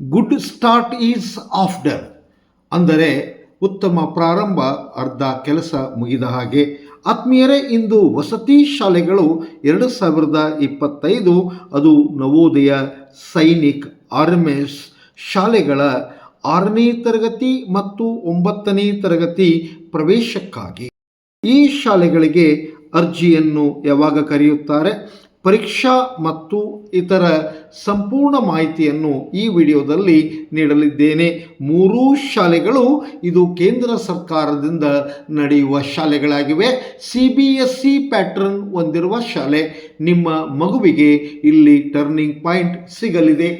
Good start is after ಅಂದರೆ ಉತ್ತಮ ಪ್ರಾರಂಭ, ಅರ್ಧ ಕೆಲಸ ಮುಗಿದ ಹಾಗೆ. ಆತ್ಮೀಯರೇ, ಇಂದು ವಸತಿ ಶಾಲೆಗಳು ಎರಡು ಸಾವಿರದ ಇಪ್ಪತ್ತೈದು, ಅದು ನವೋದಯ ಸೈನಿಕ್ ಆರ್ಮೆಸ್ ಶಾಲೆಗಳ ಆರನೇ ತರಗತಿ ಮತ್ತು ಒಂಬತ್ತನೇ ತರಗತಿ ಪ್ರವೇಶಕ್ಕಾಗಿ. ಈ ಶಾಲೆಗಳಿಗೆ ಅರ್ಜಿಯನ್ನು ಯಾವಾಗ ಕರೆಯುತ್ತಾರೆ? ಪರೀಕ್ಷಾ ಮತ್ತು ಇತರ ಸಂಪೂರ್ಣ ಮಾಹಿತಿಯನ್ನು ಈ ವಿಡಿಯೋದಲ್ಲಿ ನೀಡಲಿದ್ದೇನೆ. ಮೂರೂ ಶಾಲೆಗಳು ಇದು ಕೇಂದ್ರ ಸರ್ಕಾರದಿಂದ ನಡೆಯುವ ಶಾಲೆಗಳಾಗಿವೆ. C B S C pattern ಹೊಂದಿರುವ ಶಾಲೆ ನಿಮ್ಮ ಮಗುವಿಗೆ ಇಲ್ಲಿ ಟರ್ನಿಂಗ್ ಪಾಯಿಂಟ್ ಸಿಗಲಿದೆ.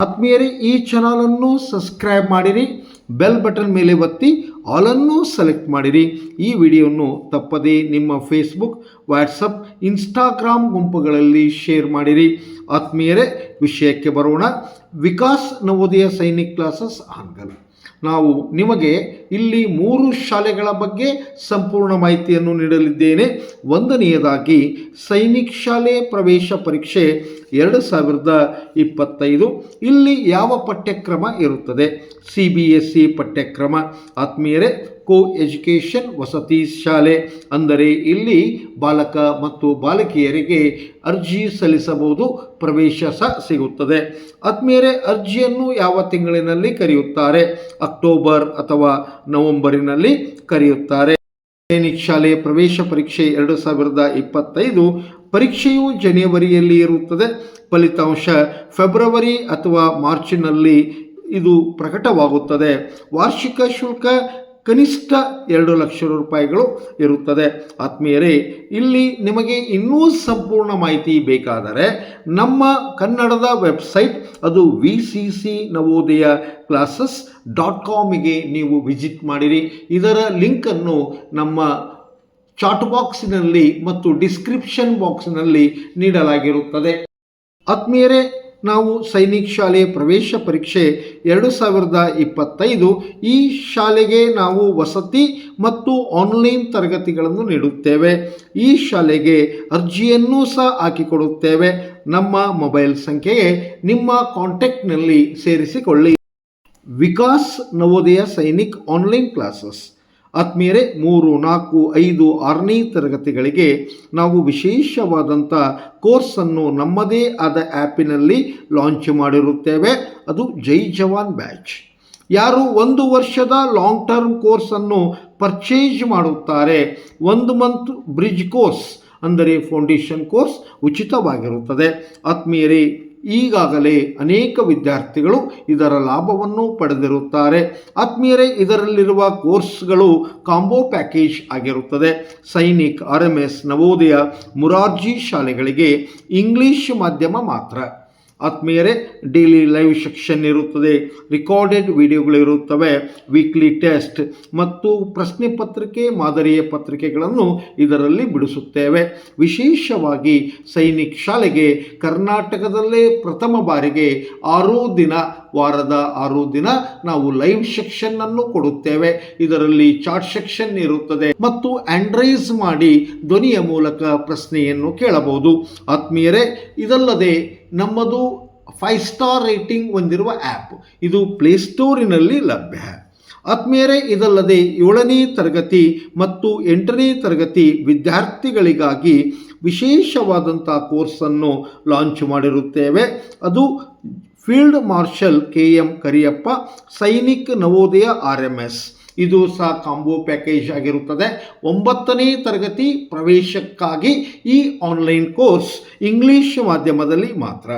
ಆತ್ಮೀಯರೇ, ಈ ಚಾನಲನ್ನು ಸಬ್ಸ್ಕ್ರೈಬ್ ಮಾಡಿರಿ. ಬೆಲ್ ಬಟನ್ ಮೇಲೆ ಒತ್ತಿ ಆಲನ್ನು ಸೆಲೆಕ್ಟ್ ಮಾಡಿರಿ. ಈ ವಿಡಿಯೋವನ್ನು ತಪ್ಪದೇ ನಿಮ್ಮ ಫೇಸ್ಬುಕ್ ವಾಟ್ಸಪ್ ಇನ್ಸ್ಟಾಗ್ರಾಮ್ ಗುಂಪುಗಳಲ್ಲಿ ಶೇರ್ ಮಾಡಿರಿ. ಆತ್ಮೀಯರೇ, ವಿಷಯಕ್ಕೆ ಬರೋಣ. ವಿಕಾಸ್ ನವೋದಯ ಸೈನಿಕ್ ಕ್ಲಾಸಸ್ ಹಾನಗಲ್. ನಾವು ನಿಮಗೆ ಇಲ್ಲಿ ಮೂರು ಶಾಲೆಗಳ ಬಗ್ಗೆ ಸಂಪೂರ್ಣ ಮಾಹಿತಿಯನ್ನು ನೀಡಲಿದ್ದೇನೆ. ಒಂದನೆಯದಾಗಿ ಸೈನಿಕ್ ಶಾಲೆ ಪ್ರವೇಶ ಪರೀಕ್ಷೆ ಎರಡು ಸಾವಿರದ ಇಪ್ಪತ್ತೈದು. ಇಲ್ಲಿ ಯಾವ ಪಠ್ಯಕ್ರಮ ಇರುತ್ತದೆ? ಸಿ ಬಿ ಎಸ್ ಸಿ ಪಠ್ಯಕ್ರಮ. ಆತ್ಮೀಯರೇ ಕೋ ಎಜುಕೇಷನ್ ವಸತಿ ಶಾಲೆ ಅಂದರೆ ಇಲ್ಲಿ ಬಾಲಕ ಮತ್ತು ಬಾಲಕಿಯರಿಗೆ ಅರ್ಜಿ ಸಲ್ಲಿಸಬಹುದು, ಪ್ರವೇಶ ಸಹ ಸಿಗುತ್ತದೆ. ಆತ್ಮೀಯರೇ, ಅರ್ಜಿಯನ್ನು ಯಾವ ತಿಂಗಳಿನಲ್ಲಿ ಕರೆಯುತ್ತಾರೆ? ಅಕ್ಟೋಬರ್ ಅಥವಾ ನವೆಂಬರಿನಲ್ಲಿ ಕರೆಯುತ್ತಾರೆ. ಸೈನಿಕ್ ಶಾಲೆ ಪ್ರವೇಶ ಪರೀಕ್ಷೆ ಎರಡು ಸಾವಿರದ ಇಪ್ಪತ್ತೈದು, ಪರೀಕ್ಷೆಯು ಜನವರಿಯಲ್ಲಿ ಇರುತ್ತದೆ. ಫಲಿತಾಂಶ ಫೆಬ್ರವರಿ ಅಥವಾ ಮಾರ್ಚಿನಲ್ಲಿ ಇದು ಪ್ರಕಟವಾಗುತ್ತದೆ. ವಾರ್ಷಿಕ ಶುಲ್ಕ ಕನಿಷ್ಠ ಎರಡು ಲಕ್ಷ ರೂಪಾಯಿಗಳು ಇರುತ್ತದೆ. ಆತ್ಮೀಯರೇ, ಇಲ್ಲಿ ನಿಮಗೆ ಇನ್ನೂ ಸಂಪೂರ್ಣ ಮಾಹಿತಿ ಬೇಕಾದರೆ ನಮ್ಮ ಕನ್ನಡದ ವೆಬ್ಸೈಟ್, ಅದು V C C Navodaya classes dot ಕಾಮಿಗೆ ನೀವು ವಿಸಿಟ್ ಮಾಡಿರಿ. ಇದರ ಲಿಂಕನ್ನು ನಮ್ಮ ಚಾಟ್ ಬಾಕ್ಸಿನಲ್ಲಿ ಮತ್ತು ಡಿಸ್ಕ್ರಿಪ್ಷನ್ ಬಾಕ್ಸ್ನಲ್ಲಿ ನೀಡಲಾಗಿರುತ್ತದೆ. ಆತ್ಮೀಯರೇ ನಾವು ಸೈನಿಕ್ ಶಾಲೆ ಪ್ರವೇಶ ಪರೀಕ್ಷೆ ಎರಡು ಸಾವಿರದ ಇಪ್ಪತ್ತೈದು ಈ ಶಾಲೆಗೆ ನಾವು ವಸತಿ ಮತ್ತು ಆನ್ಲೈನ್ ತರಗತಿಗಳನ್ನು ನೀಡುತ್ತೇವೆ. ಈ ಶಾಲೆಗೆ ಅರ್ಜಿಯನ್ನು ಸಹ ಹಾಕಿಕೊಡುತ್ತೇವೆ. ನಮ್ಮ ಮೊಬೈಲ್ ಸಂಖ್ಯೆಗೆ ನಿಮ್ಮ ಕಾಂಟ್ಯಾಕ್ಟ್ನಲ್ಲಿ ಸೇರಿಸಿಕೊಳ್ಳಿ. Vikas Navodaya Sainik online classes. ಆತ್ಮೀಯರೇ, ಮೂರು, ನಾಲ್ಕು, ಐದು, ಆರನೇ ತರಗತಿಗಳಿಗೆ ನಾವು ವಿಶೇಷವಾದಂಥ ಕೋರ್ಸನ್ನು ನಮ್ಮದೇ ಆದ ಆ್ಯಪಿನಲ್ಲಿ ಲಾಂಚ್ ಮಾಡಿರುತ್ತೇವೆ. ಅದು ಜೈ ಜವಾನ್ ಬ್ಯಾಚ್. ಯಾರು ಒಂದು ವರ್ಷದ ಲಾಂಗ್ ಟರ್ಮ್ ಕೋರ್ಸನ್ನು ಪರ್ಚೇಜ್ ಮಾಡುತ್ತಾರೆ, ಒಂದು ಮಂತ್ ಬ್ರಿಡ್ಜ್ ಕೋರ್ಸ್, ಅಂದರೆ ಫೌಂಡೇಶನ್ ಕೋರ್ಸ್ ಉಚಿತವಾಗಿರುತ್ತದೆ. ಆತ್ಮೀಯರೇ ಈಗಾಗಲೇ ಅನೇಕ ವಿದ್ಯಾರ್ಥಿಗಳು ಇದರ ಲಾಭವನ್ನು ಪಡೆದಿರುತ್ತಾರೆ. ಆತ್ಮೀಯರೇ, ಇದರಲ್ಲಿರುವ ಕೋರ್ಸ್ಗಳು ಕಾಂಬೋ ಪ್ಯಾಕೇಜ್ ಆಗಿರುತ್ತದೆ. Sainik R M S Navodaya Morarji ಶಾಲೆಗಳಿಗೆ ಇಂಗ್ಲಿಷ್ ಮಾಧ್ಯಮ ಮಾತ್ರ. ಆತ್ಮೀಯರೇ ಡೈಲಿ ಲೈವ್ ಸೆಕ್ಷನ್ ಇರುತ್ತದೆ. ರೆಕಾರ್ಡೆಡ್ ವಿಡಿಯೋಗಳಿರುತ್ತವೆ ವೀಕ್ಲಿ ಟೆಸ್ಟ್ ಮತ್ತು ಪ್ರಶ್ನೆ ಪತ್ರಿಕೆ, ಮಾದರಿಯ ಪತ್ರಿಕೆಗಳನ್ನು ಇದರಲ್ಲಿ ಬಿಡಿಸುತ್ತೇವೆ. ವಿಶೇಷವಾಗಿ ಸೈನಿಕ್ ಶಾಲೆಗೆ ಕರ್ನಾಟಕದಲ್ಲೇ ಪ್ರಥಮ ಬಾರಿಗೆ ಆರು ದಿನ ವಾರದ ಆರು ದಿನ ನಾವು ಲೈವ್ ಸೆಕ್ಷನ್ ಅನ್ನು ಕೊಡುತ್ತೇವೆ. ಇದರಲ್ಲಿ ಚಾಟ್ ಸೆಕ್ಷನ್ ಇರುತ್ತದೆ ಮತ್ತು ಆಂಡ್ರೈಸ್ ಮಾಡಿ ಧ್ವನಿಯ ಮೂಲಕ ಪ್ರಶ್ನೆಯನ್ನು ಕೇಳಬಹುದು. ಆತ್ಮೀಯರೇ, ಇದಲ್ಲದೆ ನಮ್ಮದು ಫೈವ್ ಸ್ಟಾರ್ ರೇಟಿಂಗ್ ಹೊಂದಿರುವ ಆ್ಯಪ್ ಇದು ಪ್ಲೇಸ್ಟೋರಿನಲ್ಲಿ ಲಭ್ಯ. ಆತ್ಮೀಯರೇ, ಇದಲ್ಲದೆ ಏಳನೇ ತರಗತಿ ಮತ್ತು ಎಂಟನೇ ತರಗತಿ ವಿದ್ಯಾರ್ಥಿಗಳಿಗಾಗಿ ವಿಶೇಷವಾದಂಥ ಕೋರ್ಸನ್ನು ಲಾಂಚ್ ಮಾಡಿರುತ್ತೇವೆ. ಅದು field marshal K M Cariappa, Sainik Navodaya R M S ಇದು ಸಹ ಕಾಂಬೋ ಪ್ಯಾಕೇಜ್ ಆಗಿರುತ್ತದೆ. ಒಂಬತ್ತನೇ ತರಗತಿ ಪ್ರವೇಶಕ್ಕಾಗಿ ಈ ಆನ್ಲೈನ್ ಕೋರ್ಸ್ ಇಂಗ್ಲಿಷ್ ಮಾಧ್ಯಮದಲ್ಲಿ ಮಾತ್ರ.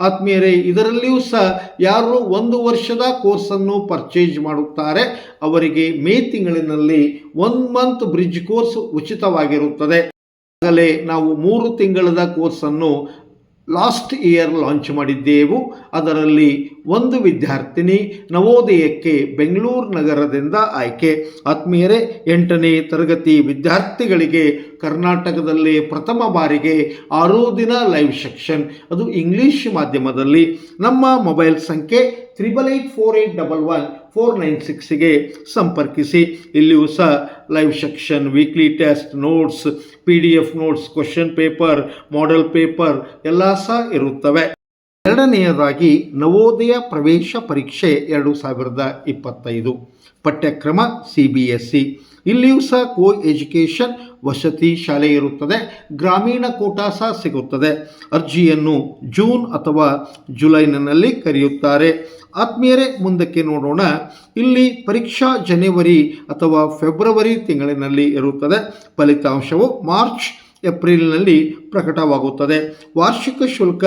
ಆತ್ಮೀಯರೇ, ಇದರಲ್ಲಿಯೂ ಸಹ ಯಾರು ಒಂದು ವರ್ಷದ ಕೋರ್ಸನ್ನು ಪರ್ಚೇಜ್ ಮಾಡುತ್ತಾರೆ. ಅವರಿಗೆ ಮೇ ತಿಂಗಳಿನಲ್ಲಿ ಒನ್ ಮಂತ್ ಬ್ರಿಡ್ಜ್ ಕೋರ್ಸ್ ಉಚಿತವಾಗಿರುತ್ತದೆ. ಆಗಲೇ ನಾವು ಮೂರು ತಿಂಗಳದ ಕೋರ್ಸನ್ನು ಲಾಸ್ಟ್ ಇಯರ್ ಲಾಂಚ್ ಮಾಡಿದ್ದೆವು. ಅದರಲ್ಲಿ ಒಂದು ವಿದ್ಯಾರ್ಥಿನಿ ನವೋದಯಕ್ಕೆ ಬೆಂಗಳೂರು ನಗರದಿಂದ ಆಯ್ಕೆ. ಆತ್ಮೀಯರೇ, ಎಂಟನೇ ತರಗತಿ ವಿದ್ಯಾರ್ಥಿಗಳಿಗೆ ಕರ್ನಾಟಕದಲ್ಲಿ ಪ್ರಥಮ ಬಾರಿಗೆ ಆರು ದಿನ ಲೈವ್ ಸೆಕ್ಷನ್. ಅದು ಇಂಗ್ಲೀಷ್ ಮಾಧ್ಯಮದಲ್ಲಿ. ನಮ್ಮ ಮೊಬೈಲ್ ಸಂಖ್ಯೆ triple eight four eight double one four nine ಸಿಕ್ಸ್ಗೆ ಸಂಪರ್ಕಿಸಿ. ಇಲ್ಲಿಯೂ ಸಹ live section weekly test notes P D F notes question paper model paper ಎಲ್ಲ ಸಹ ಇರುತ್ತವೆ. ಎರಡನೆಯದಾಗಿ ನವೋದಯ ಪ್ರವೇಶ ಪರೀಕ್ಷೆ ಎರಡು ಸಾವಿರದ ಇಪ್ಪತ್ತೈದು. ಪಠ್ಯಕ್ರಮ ಸಿ ಬಿ ಎಸ್ ಸಿ ಇಲ್ಲಿಯೂ ಸಹ ಕೋ ಎಜುಕೇಷನ್ ವಸತಿ ಶಾಲೆ ಇರುತ್ತದೆ, ಗ್ರಾಮೀಣ ಕೋಟಾ ಸಹ ಸಿಗುತ್ತದೆ. ಅರ್ಜಿಯನ್ನು ಜೂನ್ ಅಥವಾ ಜುಲೈನಲ್ಲಿ ಕರೆಯುತ್ತಾರೆ. ಆತ್ಮೀಯರೇ, ಮುಂದಕ್ಕೆ ನೋಡೋಣ. ಇಲ್ಲಿ ಪರೀಕ್ಷಾ ಜನವರಿ ಅಥವಾ ಫೆಬ್ರವರಿ ತಿಂಗಳಿನಲ್ಲಿ ಇರುತ್ತದೆ. ಫಲಿತಾಂಶವು ಮಾರ್ಚ್ ಏಪ್ರಿಲ್ನಲ್ಲಿ ಪ್ರಕಟವಾಗುತ್ತದೆ. ವಾರ್ಷಿಕ ಶುಲ್ಕ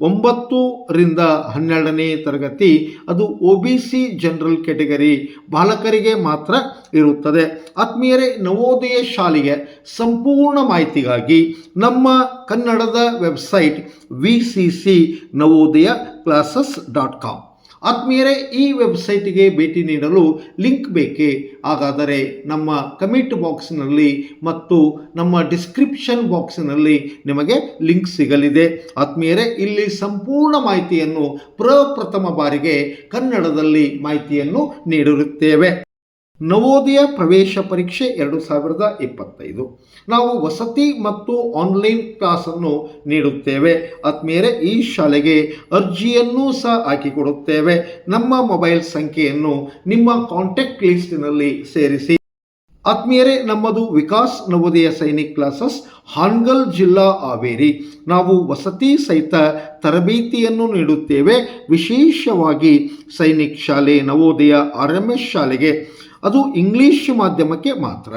ಒಂಬತ್ತರಿಂದ ಹನ್ನೆರಡನೇ ತರಗತಿ, ಅದು O B C general category ಬಾಲಕರಿಗೆ ಮಾತ್ರ ಇರುತ್ತದೆ. ಆತ್ಮೀಯರೇ, ನವೋದಯ ಶಾಲೆಗೆ ಸಂಪೂರ್ಣ ಮಾಹಿತಿಗಾಗಿ ನಮ್ಮ ಕನ್ನಡದ website V C C Navodaya classes dot com. ಆತ್ಮೀಯರೇ, ಈ ವೆಬ್ಸೈಟಿಗೆ ಭೇಟಿ ನೀಡಲು ಲಿಂಕ್ ಬೇಕೇ? ಹಾಗಾದರೆ ನಮ್ಮ ಕಮೆಂಟ್ ಬಾಕ್ಸ್ನಲ್ಲಿ ಮತ್ತು ನಮ್ಮ ಡಿಸ್ಕ್ರಿಪ್ಷನ್ ಬಾಕ್ಸ್ನಲ್ಲಿ ನಿಮಗೆ ಲಿಂಕ್ ಸಿಗಲಿದೆ. ಆತ್ಮೀಯರೇ, ಇಲ್ಲಿ ಸಂಪೂರ್ಣ ಮಾಹಿತಿಯನ್ನು ಪ್ರಪ್ರಥಮ ಬಾರಿಗೆ ಕನ್ನಡದಲ್ಲಿ ಮಾಹಿತಿಯನ್ನು ನೀಡಿರುತ್ತೇವೆ. ನವೋದಯ ಪ್ರವೇಶ ಪರೀಕ್ಷೆ ಎರಡು ಸಾವಿರದ ಇಪ್ಪತ್ತೈದು. ನಾವು ವಸತಿ ಮತ್ತು ಆನ್ಲೈನ್ ಕ್ಲಾಸನ್ನು ನೀಡುತ್ತೇವೆ. ಆತ್ಮೀಯರೇ, ಈ ಶಾಲೆಗೆ ಅರ್ಜಿಯನ್ನೂ ಸಹ ಹಾಕಿಕೊಡುತ್ತೇವೆ. ನಮ್ಮ ಮೊಬೈಲ್ ಸಂಖ್ಯೆಯನ್ನು ನಿಮ್ಮ ಕಾಂಟ್ಯಾಕ್ಟ್ ಲಿಸ್ಟಿನಲ್ಲಿ ಸೇರಿಸಿ. ಆತ್ಮೀಯರೇ, ನಮ್ಮದು ವಿಕಾಸ್ ನವೋದಯ ಸೈನಿಕ್ ಕ್ಲಾಸಸ್, ಹಾನ್ಗಲ್ ಜಿಲ್ಲಾ ಹಾವೇರಿ. ನಾವು ವಸತಿ ಸಹಿತ ತರಬೇತಿಯನ್ನು ನೀಡುತ್ತೇವೆ. ವಿಶೇಷವಾಗಿ ಸೈನಿಕ್ ಶಾಲೆ ನವೋದಯ ಆರ್ ಎಂ ಎಸ್ ಶಾಲೆಗೆ. ಅದು ಇಂಗ್ಲಿಷ್ ಮಾಧ್ಯಮಕ್ಕೆ ಮಾತ್ರ.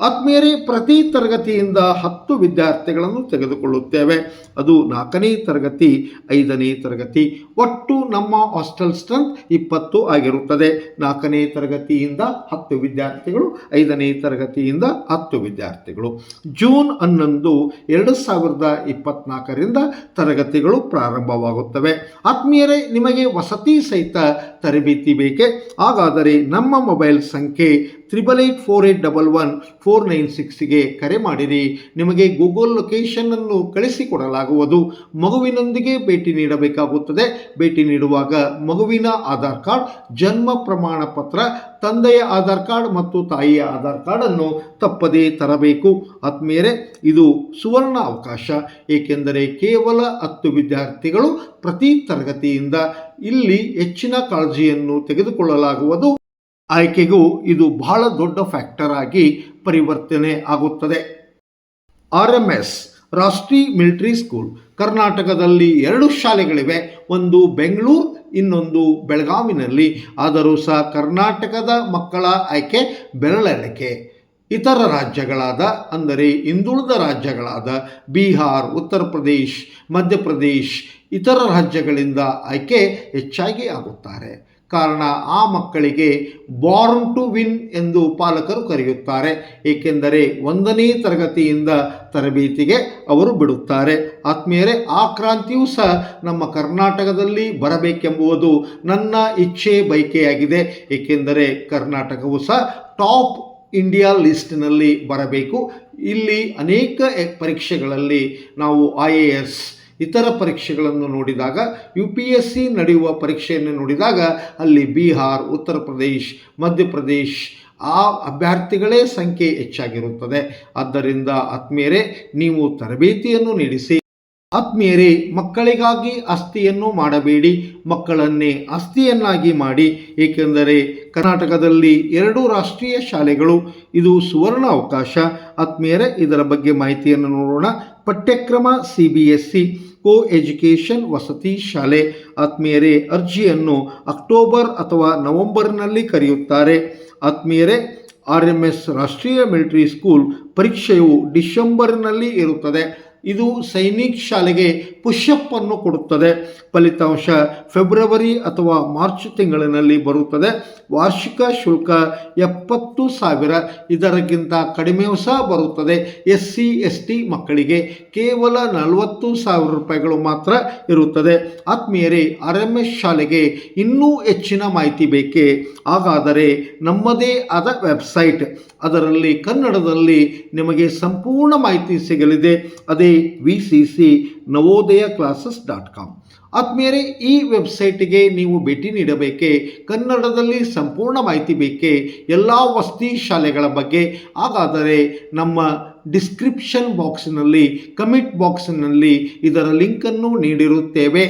ಆತ್ಮೀಯರೇ, ಪ್ರತಿ ತರಗತಿಯಿಂದ ಹತ್ತು ವಿದ್ಯಾರ್ಥಿಗಳನ್ನು ತೆಗೆದುಕೊಳ್ಳುತ್ತೇವೆ. ಅದು ನಾಲ್ಕನೇ ತರಗತಿ, ಐದನೇ ತರಗತಿ. ಒಟ್ಟು ನಮ್ಮ ಹಾಸ್ಟೆಲ್ ಸ್ಟ್ರೆಂತ್ ಇಪ್ಪತ್ತು ಆಗಿರುತ್ತದೆ. ನಾಲ್ಕನೇ ತರಗತಿಯಿಂದ ಹತ್ತು ವಿದ್ಯಾರ್ಥಿಗಳು, ಐದನೇ ತರಗತಿಯಿಂದ ಹತ್ತು ವಿದ್ಯಾರ್ಥಿಗಳು. ಜೂನ್ ಹನ್ನೊಂದು, ಎರಡು ಸಾವಿರದ ಇಪ್ಪತ್ನಾಲ್ಕರಿಂದ ತರಗತಿಗಳು ಪ್ರಾರಂಭವಾಗುತ್ತವೆ. ಆತ್ಮೀಯರೇ, ನಿಮಗೆ ವಸತಿ ಸಹಿತ ತರಬೇತಿ ಬೇಕೆ? ಹಾಗಾದರೆ ನಮ್ಮ ಮೊಬೈಲ್ ಸಂಖ್ಯೆ triple eight four eight double one four nine ಸಿಕ್ಸ್ಗೆ ಕರೆ ಮಾಡಿರಿ. ನಿಮಗೆ ಗೂಗಲ್ ಲೊಕೇಶನನ್ನು ಕಳಿಸಿಕೊಡಲಾಗುವುದು ಮಗುವಿನೊಂದಿಗೆ ಭೇಟಿ ನೀಡಬೇಕಾಗುತ್ತದೆ. ಭೇಟಿ ನೀಡುವಾಗ ಮಗುವಿನ ಆಧಾರ್ ಕಾರ್ಡ್, ಜನ್ಮ ಪ್ರಮಾಣ ಪತ್ರ, ತಂದೆಯ ಆಧಾರ್ ಕಾರ್ಡ್ ಮತ್ತು ತಾಯಿಯ ಆಧಾರ್ ಕಾರ್ಡನ್ನು ತಪ್ಪದೇ ತರಬೇಕು. ಆತ್ಮೀಯರೇ, ಇದು ಸುವರ್ಣ ಅವಕಾಶ. ಏಕೆಂದರೆ ಕೇವಲ ಹತ್ತು ವಿದ್ಯಾರ್ಥಿಗಳು ಪ್ರತಿ ತರಗತಿಯಿಂದ ಇಲ್ಲಿ ಹೆಚ್ಚಿನ ಕಾಳಜಿಯನ್ನು ತೆಗೆದುಕೊಳ್ಳಲಾಗುವುದು. ಆಯ್ಕೆಗೂ ಇದು ಬಹಳ ದೊಡ್ಡ ಫ್ಯಾಕ್ಟರ್ ಆಗಿ ಪರಿವರ್ತನೆ ಆಗುತ್ತದೆ. R M S, Rashtriya military school, ಕರ್ನಾಟಕದಲ್ಲಿ ಎರಡು ಶಾಲೆಗಳಿವೆ. ಒಂದು ಬೆಂಗಳೂರು, ಇನ್ನೊಂದು ಬೆಳಗಾವಿನಲ್ಲಿ. ಆದರೂ ಸಹ ಕರ್ನಾಟಕದ ಮಕ್ಕಳ ಆಯ್ಕೆ ಬೆರಳೆಣಿಕೆ ಇತರ ರಾಜ್ಯಗಳಾದ, ಅಂದರೆ ಹಿಂದುಳಿದ ರಾಜ್ಯಗಳಾದ ಬಿಹಾರ್, ಉತ್ತರ ಪ್ರದೇಶ್ ಮಧ್ಯಪ್ರದೇಶ್ ಇತರ ರಾಜ್ಯಗಳಿಂದ ಆಯ್ಕೆ ಹೆಚ್ಚಾಗಿ ಆಗುತ್ತಾರೆ. ಕಾರಣ ಆ ಮಕ್ಕಳಿಗೆ ಬಾರ್ನ್ ಟು ವಿನ್ ಎಂದು ಪಾಲಕರು ಕರೆಯುತ್ತಾರೆ. ಏಕೆಂದರೆ ಒಂದನೇ ತರಗತಿಯಿಂದ ತರಬೇತಿಗೆ ಅವರು ಬಿಡುತ್ತಾರೆ. ಆತ್ಮೀಯರೇ, ಆ ಕ್ರಾಂತಿಯೂ ಸಹ ನಮ್ಮ ಕರ್ನಾಟಕದಲ್ಲಿ ಬರಬೇಕೆಂಬುದು ನನ್ನ ಇಚ್ಛೆ ಬಯಕೆಯಾಗಿದೆ. ಏಕೆಂದರೆ ಕರ್ನಾಟಕವು ಸಹ ಟಾಪ್ ಇಂಡಿಯಾ ಲಿಸ್ಟ್ನಲ್ಲಿ ಬರಬೇಕು. ಇಲ್ಲಿ ಅನೇಕ ಪರೀಕ್ಷೆಗಳಲ್ಲಿ ನಾವು ಐ ಎ ಎಸ್ ಇತರ ಪರೀಕ್ಷೆಗಳನ್ನು ನೋಡಿದಾಗ ಯು ಪಿ ಎಸ್ ಸಿ ನಡೆಯುವ ಪರೀಕ್ಷೆಯನ್ನು ನೋಡಿದಾಗ ಅಲ್ಲಿ ಬಿಹಾರ್, ಉತ್ತರ ಪ್ರದೇಶ್ ಮಧ್ಯಪ್ರದೇಶ್ ಆ ಅಭ್ಯರ್ಥಿಗಳೇ ಸಂಖ್ಯೆ ಹೆಚ್ಚಾಗಿರುತ್ತದೆ. ಆದ್ದರಿಂದ ಆತ್ಮೀಯರೇ, ನೀವು ತರಬೇತಿಯನ್ನು ನೀಡಿಸಿ. ಆತ್ಮೀಯರೇ, ಮಕ್ಕಳಿಗಾಗಿ ಆಸ್ತಿಯನ್ನು ಮಾಡಬೇಡಿ. ಮಕ್ಕಳನ್ನೇ ಆಸ್ತಿಯನ್ನಾಗಿ ಮಾಡಿ. ಏಕೆಂದರೆ ಕರ್ನಾಟಕದಲ್ಲಿ ಎರಡು ರಾಷ್ಟ್ರೀಯ ಶಾಲೆಗಳು, ಇದು ಸುವರ್ಣ ಅವಕಾಶ. ಆತ್ಮೀಯರೇ, ಇದರ ಬಗ್ಗೆ ಮಾಹಿತಿಯನ್ನು ನೋಡೋಣ. ಪಠ್ಯಕ್ರಮ C B S co education ವಸತಿ ಶಾಲೆ ಆತ್ಮೀಯರೇ, ಅರ್ಜಿಯನ್ನು ಅಕ್ಟೋಬರ್ ಅಥವಾ ನವೆಂಬರ್ನಲ್ಲಿ ಕರೆಯುತ್ತಾರೆ. ಆತ್ಮೀಯರೇ, R M S Rashtriya military school ಪರೀಕ್ಷೆಯು ಡಿಸೆಂಬರ್ನಲ್ಲಿ ಇರುತ್ತದೆ. ಇದು ಸೈನಿಕ್ ಶಾಲೆಗೆ ಪುಷಪ್ ಅನ್ನು ಕೊಡುತ್ತದೆ. ಫಲಿತಾಂಶ ಫೆಬ್ರವರಿ ಅಥವಾ ಮಾರ್ಚ್ ತಿಂಗಳಿನಲ್ಲಿ ಬರುತ್ತದೆ. ವಾರ್ಷಿಕ ಶುಲ್ಕ ಎಪ್ಪತ್ತು ಸಾವಿರ. ಇದರಕ್ಕಿಂತ ಕಡಿಮೆಯೂ ಸಹ ಬರುತ್ತದೆ. ಎಸ್ ಸಿ ಎಸ್ ಟಿ ಮಕ್ಕಳಿಗೆ ಕೇವಲ ನಲವತ್ತು ಸಾವಿರ ರೂಪಾಯಿಗಳು ಮಾತ್ರ ಇರುತ್ತದೆ. ಆತ್ಮೀಯರೇ ಆರ್ ಎಂ ಎಸ್ ಶಾಲೆಗೆ ಇನ್ನೂ ಹೆಚ್ಚಿನ ಮಾಹಿತಿ ಬೇಕೇ? ಹಾಗಾದರೆ ನಮ್ಮದೇ ಆದ ವೆಬ್ಸೈಟ್. ಅದರಲ್ಲಿ ಕನ್ನಡದಲ್ಲಿ ನಿಮಗೆ ಸಂಪೂರ್ಣ ಮಾಹಿತಿ ಸಿಗಲಿದೆ. ಅದೇ V C C Navodaya classes dot com ಆತ್ಮೀಯರೇ, ಈ ವೆಬ್ಸೈಟ್ಗೆ ನೀವು ಭೇಟಿ ನೀಡಬೇಕೆ? ಕನ್ನಡದಲ್ಲಿ ಸಂಪೂರ್ಣ ಮಾಹಿತಿ ಬೇಕೆ? ಎಲ್ಲ ವಸತಿ ಶಾಲೆಗಳ ಬಗ್ಗೆ? ಹಾಗಾದರೆ ನಮ್ಮ ಡಿಸ್ಕ್ರಿಪ್ಷನ್ ಬಾಕ್ಸ್ನಲ್ಲಿ ಕಮೆಂಟ್ ಬಾಕ್ಸ್ನಲ್ಲಿ ಇದರ ಲಿಂಕನ್ನು ನೀಡಿರುತ್ತೇವೆ.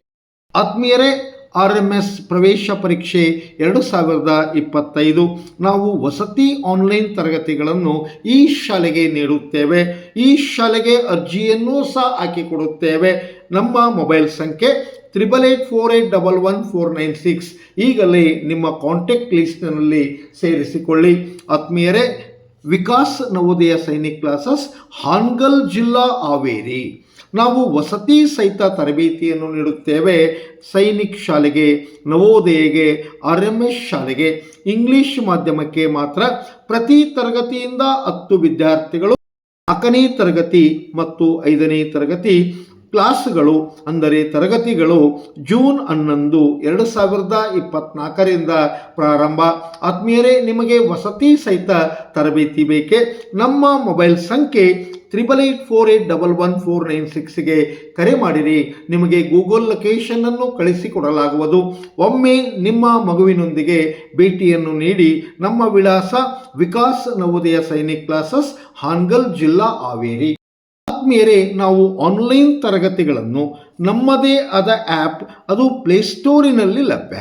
ಆತ್ಮೀಯರೇ ಆರ್ ಎಂ ಎಸ್ ಪ್ರವೇಶ ಪರೀಕ್ಷೆ ಎರಡು ಸಾವಿರದ ಇಪ್ಪತ್ತೈದು. ನಾವು ವಸತಿ ಆನ್ಲೈನ್ ತರಗತಿಗಳನ್ನು ಈ ಶಾಲೆಗೆ ನೀಡುತ್ತೇವೆ. ಈ ಶಾಲೆಗೆ ಅರ್ಜಿಯನ್ನು ಸಹ ಹಾಕಿಕೊಡುತ್ತೇವೆ. ನಮ್ಮ ಮೊಬೈಲ್ ಸಂಖ್ಯೆ triple eight four eight double one four nine six. ಈಗಲೇ ನಿಮ್ಮ ಕಾಂಟ್ಯಾಕ್ಟ್ ಲಿಸ್ಟ್ನಲ್ಲಿ ಸೇರಿಸಿಕೊಳ್ಳಿ. ಆತ್ಮೀಯರೇ ವಿಕಾಸ್ ನವೋದಯ ಸೈನಿಕ್ ಕ್ಲಾಸಸ್, ಹಾನ್ಗಲ್ ಜಿಲ್ಲಾ ಹಾವೇರಿ. ನಾವು ವಸತಿ ಸಹಿತ ತರಬೇತಿಯನ್ನು ನೀಡುತ್ತೇವೆ. ಸೈನಿಕ್ ಶಾಲೆಗೆ, ನವೋದಯಗೆ ಆರ್ ಎಂ ಎಸ್ ಶಾಲೆಗೆ, ಇಂಗ್ಲಿಷ್ ಮಾಧ್ಯಮಕ್ಕೆ ಮಾತ್ರ ಪ್ರತಿ ತರಗತಿಯಿಂದ ಹತ್ತು ವಿದ್ಯಾರ್ಥಿಗಳು ನಾಲ್ಕನೇ ತರಗತಿ ಮತ್ತು ಐದನೇ ತರಗತಿ ಕ್ಲಾಸ್ಗಳು, ಅಂದರೆ ತರಗತಿಗಳು ಜೂನ್ ಹನ್ನೊಂದು, ಎರಡು ಸಾವಿರದ ಇಪ್ಪತ್ನಾಲ್ಕರಿಂದ ಪ್ರಾರಂಭ. ಆತ್ಮೀಯರೇ, ನಿಮಗೆ ವಸತಿ ಸಹಿತ ತರಬೇತಿ ಬೇಕೆ? ನಮ್ಮ ಮೊಬೈಲ್ ಸಂಖ್ಯೆ triple eight four eight double one four nine ಸಿಕ್ಸ್ಗೆ ಕರೆ ಮಾಡಿರಿ. ನಿಮಗೆ ಗೂಗಲ್ ಲೊಕೇಶನನ್ನು ಕಳಿಸಿಕೊಡಲಾಗುವುದು. ಒಮ್ಮೆ ನಿಮ್ಮ ಮಗುವಿನೊಂದಿಗೆ ಭೇಟಿಯನ್ನು ನೀಡಿ ನಮ್ಮ ವಿಳಾಸ ವಿಕಾಸ್ ನವೋದಯ ಸೈನಿಕ್ ಕ್ಲಾಸಸ್, ಹಾನ್ಗಲ್ ಜಿಲ್ಲಾ ಹಾವೇರಿ. ಆತ್ಮೀಯರೇ, ನಾವು ಆನ್ಲೈನ್ ತರಗತಿಗಳನ್ನು ನಮ್ಮದೇ ಆದ ಆ್ಯಪ್ ಅದು ಪ್ಲೇಸ್ಟೋರಿನಲ್ಲಿ ಲಭ್ಯ.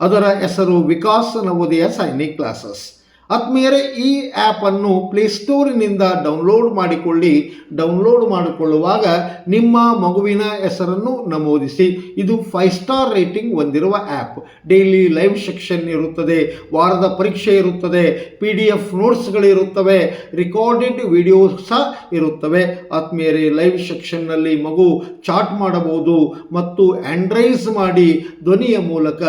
ಅದರ ಹೆಸರು ವಿಕಾಸ್ ನವೋದಯ ಸೈನಿಕ್ ಕ್ಲಾಸಸ್. ಆತ್ಮೀಯರೇ, ಈ ಆ್ಯಪನ್ನು ಪ್ಲೇಸ್ಟೋರಿನಿಂದ ಡೌನ್ಲೋಡ್ ಮಾಡಿಕೊಳ್ಳಿ. ಡೌನ್ಲೋಡ್ ಮಾಡಿಕೊಳ್ಳುವಾಗ ನಿಮ್ಮ ಮಗುವಿನ ಹೆಸರನ್ನು ನಮೂದಿಸಿ. ಇದು ಫೈವ್ ಸ್ಟಾರ್ ರೇಟಿಂಗ್ ಹೊಂದಿರುವ ಆ್ಯಪ್ ಡೈಲಿ ಲೈವ್ ಸೆಕ್ಷನ್ ಇರುತ್ತದೆ, ವಾರದ ಪರೀಕ್ಷೆ ಇರುತ್ತದೆ ಪಿ ಡಿ ಎಫ್ ನೋಟ್ಸ್ಗಳಿರುತ್ತವೆ ರೆಕಾರ್ಡೆಡ್ ವಿಡಿಯೋಸ್ ಸಹ ಇರುತ್ತವೆ. ಆತ್ಮೀಯರೇ ಲೈವ್ ಸೆಕ್ಷನ್ನಲ್ಲಿ ಮಗು ಚಾಟ್ ಮಾಡಬಹುದು ಮತ್ತು ಆ್ಯಂಡ್ರೈಸ್ ಮಾಡಿ ಧ್ವನಿಯ ಮೂಲಕ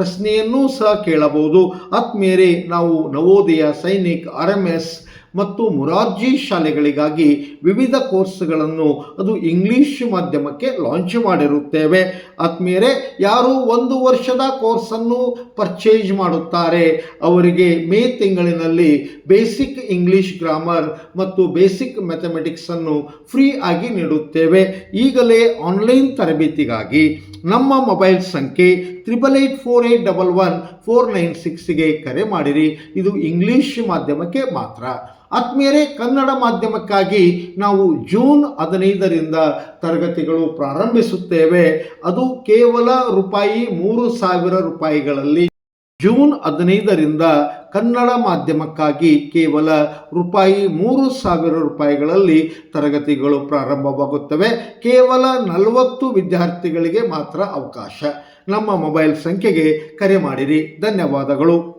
ಪ್ರಶ್ನೆಯನ್ನೂ ಸಹ ಕೇಳಬಹುದು. ಆತ್ಮೀಯರೇ ನಾವು Navodaya Sainik R M S ಮತ್ತು ಮುರಾರ್ಜಿ ಶಾಲೆಗಳಿಗಾಗಿ ವಿವಿಧ ಕೋರ್ಸ್ಗಳನ್ನು ಅದು ಇಂಗ್ಲಿಷ್ ಮಾಧ್ಯಮಕ್ಕೆ ಲಾಂಚ್ ಮಾಡಿರುತ್ತೇವೆ. ಆತ್ಮೀಯರೇ, ಯಾರು ಒಂದು ವರ್ಷದ ಕೋರ್ಸನ್ನು ಪರ್ಚೇಸ್ ಮಾಡುತ್ತಾರೆ, ಅವರಿಗೆ ಮೇ ತಿಂಗಳಿನಲ್ಲಿ ಬೇಸಿಕ್ ಇಂಗ್ಲಿಷ್ ಗ್ರಾಮರ್ ಮತ್ತು ಬೇಸಿಕ್ ಮ್ಯಾಥಮೆಟಿಕ್ಸನ್ನು ಫ್ರೀ ಆಗಿ ನೀಡುತ್ತೇವೆ. ಈಗಲೇ ಆನ್ಲೈನ್ ತರಬೇತಿಗಾಗಿ ನಮ್ಮ ಮೊಬೈಲ್ ಸಂಖ್ಯೆ triple eight four eight double one four nine ಸಿಕ್ಸ್ಗೆ ಕರೆ ಮಾಡಿರಿ. ಇದು ಇಂಗ್ಲಿಷ್ ಮಾಧ್ಯಮಕ್ಕೆ ಮಾತ್ರ. ಆತ್ಮೀಯರೇ, ಕನ್ನಡ ಮಾಧ್ಯಮಕ್ಕಾಗಿ ನಾವು ಜೂನ್ ಹದಿನೈದರಿಂದ ತರಗತಿಗಳು ಪ್ರಾರಂಭಿಸುತ್ತೇವೆ. ಅದು ಕೇವಲ ರೂಪಾಯಿ ಮೂರು ಸಾವಿರ ರೂಪಾಯಿಗಳಲ್ಲಿ. ಜೂನ್ ಹದಿನೈದರಿಂದ ಕನ್ನಡ ಮಾಧ್ಯಮಕ್ಕಾಗಿ ಕೇವಲ ರೂಪಾಯಿ ಮೂರು ಸಾವಿರ ರೂಪಾಯಿಗಳಲ್ಲಿ ತರಗತಿಗಳು ಪ್ರಾರಂಭವಾಗುತ್ತವೆ. ಕೇವಲ ನಲವತ್ತು ವಿದ್ಯಾರ್ಥಿಗಳಿಗೆ ಮಾತ್ರ ಅವಕಾಶ. ನಮ್ಮ ಮೊಬೈಲ್ ಸಂಖ್ಯೆಗೆ ಕರೆ ಮಾಡಿರಿ. ಧನ್ಯವಾದಗಳು.